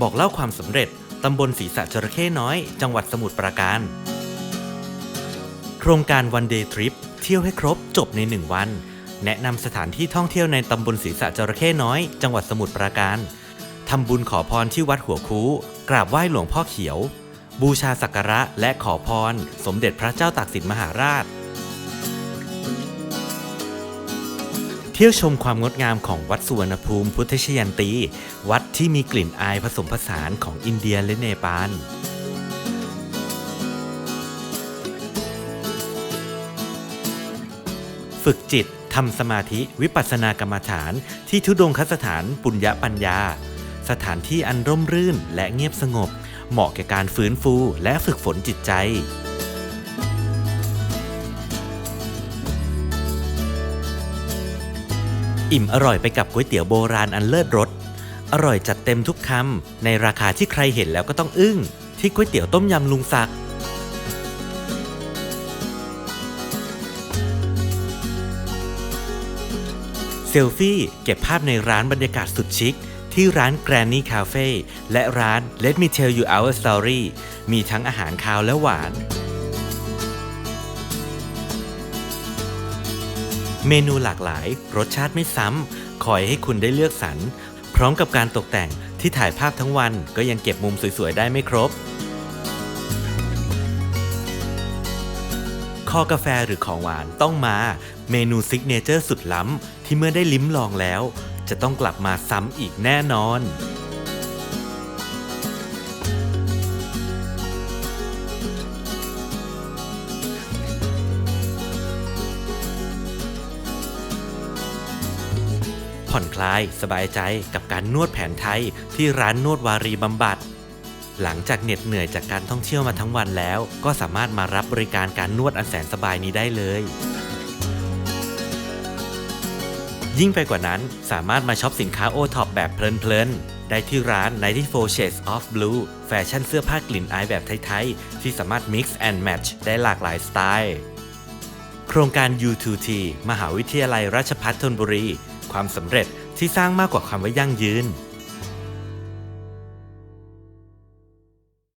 บอกเล่าความสำเร็จ ตำบลศรีสะจระเข้น้อย จังหวัดสมุทรปราการ โครงการ One Day Trip เที่ยวให้ครบจบใน 1 วัน แนะนำสถานที่ท่องเที่ยวในตำบลศรีสะจระเข้น้อย จังหวัดสมุทรปราการทำบุญขอพรที่วัดหัวคูกราบไหว้หลวงพ่อเขียว บูชาสักการะและขอพร สมเด็จพระเจ้าตากสินมหาราช เที่ยวชมความงดงามของวัดสุวรรณภูมิพุทธชยันตี วัดที่มีกลิ่นอายผสมผสานของอินเดียและเนปาลฝึกจิตทำสมาธิวิปัสสนากรรมฐาน ที่ทุดงคสถานปุญญปัญญา สถานที่อันร่มรื่นและเงียบสงบ เหมาะแก่การฟื้นฟูและฝึกฝนจิตใจ อิ่มอร่อยไปกับก๋วยเตี๋ยวโบราณอันเลิศรส อร่อยจัดเต็มทุกคำ ในราคาที่ใครเห็นแล้วก็ต้องอึ้ง ที่ก๋วยเตี๋ยวต้มยำลุงศักดิ์เซลฟี่เก็บภาพในร้านบรรยากาศสุดชิค ที่ร้าน Granny Cafe และร้าน Let Me Tell You Our Story มีทั้งอาหารคาวและหวาน เมนูหลากหลาย รสชาติไม่ซ้ำคอยให้คุณได้เลือกสรร พร้อมกับการตกแต่งที่ถ่ายภาพทั้งวันก็ยังเก็บมุมสวยๆ ได้ไม่ครบ คอกาแฟหรือของหวานต้องมา เมนูซิกเนเจอร์สุดล้ำที่เมื่อได้ลิ้มลองแล้ว จะต้องกลับมาซ้ำอีกแน่นอน ผ่อนคลายสบายใจกับการนวดแผนไทยที่ร้านนวดวารีบำบัด หลังจากเหน็ดเหนื่อยจากการท่องเที่ยวมาทั้งวันแล้ว ก็สามารถมารับบริการการนวดอันแสนสบายนี้ได้เลย ยิ่งไปกว่านั้นสามารถมาช็อปสินค้าโอท็อปแบบเพลินๆ ได้ที่ร้าน 94 Shades of Blue แฟชั่นเสื้อผ้ากลิ่นอายแบบไทยๆ ที่สามารถ mix and match ได้หลากหลายสไตล์ โครงการ U2T มหาวิทยาลัยราชภัฏธนบุรี ความสำเร็จที่สร้างมากกว่าความไว่ายั่งยืน